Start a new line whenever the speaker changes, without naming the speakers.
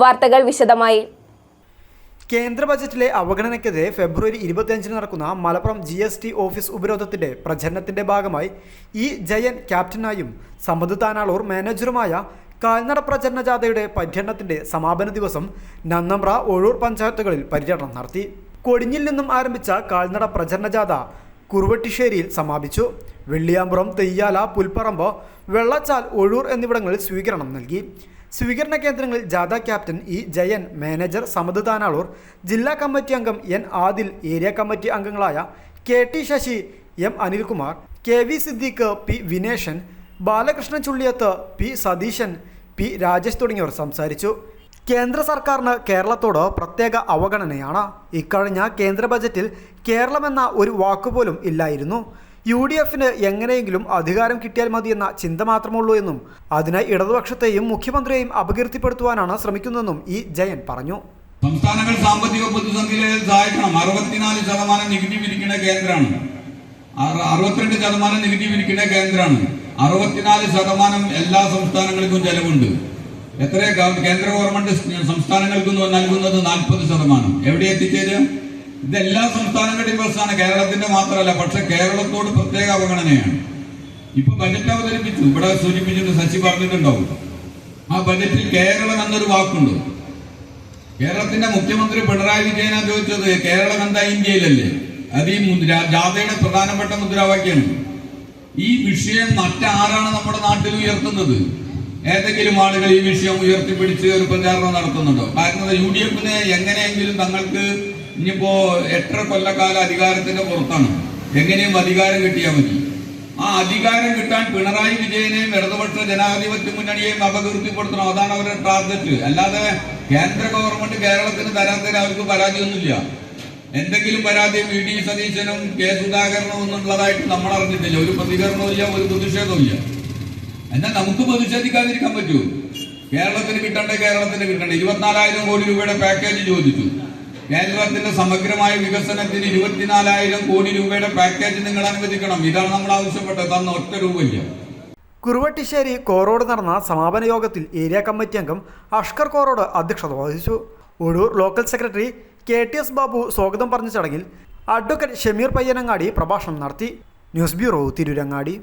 വാർത്തകൾ വിശദമായി.
കേന്ദ്ര ബജറ്റിലെ അവഗണനയ്ക്കെതിരെ ഫെബ്രുവരി ഇരുപത്തിയഞ്ചിന് നടക്കുന്ന Malappuram G S T office ഉപരോധത്തിന്റെ പ്രചരണത്തിന്റെ ഭാഗമായി ഇ ജയൻ ക്യാപ്റ്റനായും സമ്മത് താനാളൂർ മാനേജറുമായ കാൽനട പ്രചരണ ജാഥയുടെ പര്യടനത്തിന്റെ സമാപന ദിവസം നന്നമ്പ്ര ഒഴൂർ പഞ്ചായത്തുകളിൽ പര്യടനം നടത്തി. കൊടിഞ്ഞിൽ നിന്നും ആരംഭിച്ച കാൽനട പ്രചരണ ജാഥ കുറുവട്ടിശ്ശേരിയിൽ സമാപിച്ചു. വെള്ളിയാമ്പുറം തെയ്യാല പുൽപ്പറമ്പ് വെള്ളച്ചാൽ ഒഴൂർ എന്നിവിടങ്ങളിൽ സ്വീകരണം നൽകി. സ്വീകരണ കേന്ദ്രങ്ങളിൽ ജാഥ captain E Jayan manager Samad Tanalur ജില്ലാ കമ്മിറ്റി അംഗം എൻ ആദിൽ ഏരിയ കമ്മിറ്റി അംഗങ്ങളായ K T Sasi M Anilkumar K V Siddique P Vineshan Balakrishnan Chulliyath P Satheesan P Rajesh തുടങ്ങിയവർ സംസാരിച്ചു. കേന്ദ്ര സർക്കാരിന് കേരളത്തോട് പ്രത്യേക അവഗണനയാണ്. ഇക്കഴിഞ്ഞ കേന്ദ്ര ബജറ്റിൽ കേരളമെന്ന ഒരു വാക്കുപോലും ഇല്ലായിരുന്നു. യു ഡി എഫിന് എങ്ങനെയെങ്കിലും അധികാരം കിട്ടിയാൽ മതി എന്ന ചിന്ത മാത്രമുള്ളൂ എന്നും അതിനായി ഇടതുപക്ഷത്തെയും മുഖ്യമന്ത്രിയെയും അപകീർത്തിപ്പെടുത്തുവാനാണ് ശ്രമിക്കുന്നതെന്നും ഇ ജയൻ പറഞ്ഞു.
സംസ്ഥാനങ്ങൾ സാമ്പത്തിക പ്രതിസന്ധിയിലെ സഹായിക്കണം. അറുപത്തിനാല് ശതമാനം നികുതി പിരിക്കുന്ന കേന്ദ്രമാണ്. അറു- അറുപത്തിരണ്ട് ശതമാനം നികുതി പിരിക്കുന്ന കേന്ദ്രമാണ്. അറുപത്തിനാല് ശതമാനം എല്ലാ സംസ്ഥാനങ്ങൾക്കും ചെലവുണ്ട്. എത്ര കേന്ദ്ര ഗവൺമെന്റ് സംസ്ഥാനങ്ങൾക്കും നൽകുന്നത് നാൽപ്പത് ശതമാനം. എവിടെ എത്തിച്ചേരും? ഇത് എല്ലാ സംസ്ഥാനങ്ങളുടെയും പ്രശ്നമാണ് കേരളത്തിന്റെ മാത്രമല്ല പക്ഷെ കേരളത്തോട് പ്രത്യേക അവഗണനയാണ്. ഇപ്പൊ ബജറ്റ് അവതരിപ്പിച്ചു. ഇവിടെ സൂചിപ്പിച്ചിട്ട് സച്ചി പറഞ്ഞിട്ടുണ്ടാവും. ആ ബജറ്റിൽ കേരളം എന്നൊരു വാക്കുണ്ട്. കേരളത്തിന്റെ മുഖ്യമന്ത്രി പിണറായി വിജയനാ ചോദിച്ചത് കേരളം എന്താ ഇന്ത്യയിലല്ലേ? അത് ഈ ജാഥയുടെ പ്രധാനപ്പെട്ട മുദ്രാവാക്യമാണ്. ഈ വിഷയം മറ്റാരാണ് നമ്മുടെ നാട്ടിൽ ഉയർത്തുന്നത്? ഏതെങ്കിലും ആളുകൾ ഈ വിഷയം ഉയർത്തിപ്പിടിച്ച് ഒരു പ്രചാരണം നടത്തുന്നുണ്ടോ? കാരണം യു ഡി എഫിന് എങ്ങനെയെങ്കിലും തങ്ങൾക്ക് ഇനിയിപ്പോ എത്ര കൊല്ലക്കാല അധികാരത്തിന്റെ പുറത്താണ്. എങ്ങനെയും അധികാരം കിട്ടിയാൽ മതി. ആ അധികാരം കിട്ടാൻ പിണറായി വിജയനെയും ഇടതുപക്ഷ ജനാധിപത്യ മുന്നണിയെയും അപകീർത്തിപ്പെടുത്തണം. അതാണ് അവരുടെ ടാർഗറ്റ് അല്ലാതെ കേന്ദ്ര ഗവൺമെന്റ് കേരളത്തിന് തരാത്തതിന് അവർക്ക് പരാതിയൊന്നുമില്ല. എന്തെങ്കിലും പരാതി വി ഡി സതീശനും കെ സുധാകരനും ഒന്നുള്ളതായിട്ട് നമ്മൾ അറിഞ്ഞിട്ടില്ല. ഒരു പ്രതികരണവും ഇല്ല ഒരു പ്രതിഷേധവും ഇല്ല. എന്നാൽ നമുക്ക് പ്രതിഷേധിക്കാതിരിക്കാൻ പറ്റൂ. കേരളത്തിന് കിട്ടണ്ടേ കേരളത്തിന് കിട്ടണ്ടേ. ഇരുപത്തിനാലായിരം കോടി രൂപയുടെ പാക്കേജ് ചോദിച്ചു. കേരളത്തിന്റെ സമഗ്രമായ വികസനത്തിന് ഇരുപത്തിനാലായിരം കോടി രൂപയുടെ പാക്കേജ് നിങ്ങൾ അനുവദിക്കണം. ഇതാണ് നമ്മൾ ആവശ്യപ്പെട്ടത്. തന്ന ഒറ്റ രൂപയില്ല.
കുറുവട്ടിശ്ശേരി കോറോട് നടന്ന സമാപന യോഗത്തിൽ ഏരിയ കമ്മിറ്റി അംഗം അഷ്കർ കോറോട് അധ്യക്ഷത വഹിച്ചു. Ozhur local secretary K T S Babu സ്വാഗതം പറഞ്ഞ ചടങ്ങിൽ അഡ്വക്കേറ്റ് ഷമീർ പയ്യനങ്ങാടി പ്രഭാഷണം നടത്തി. News bureau Tirurangadi.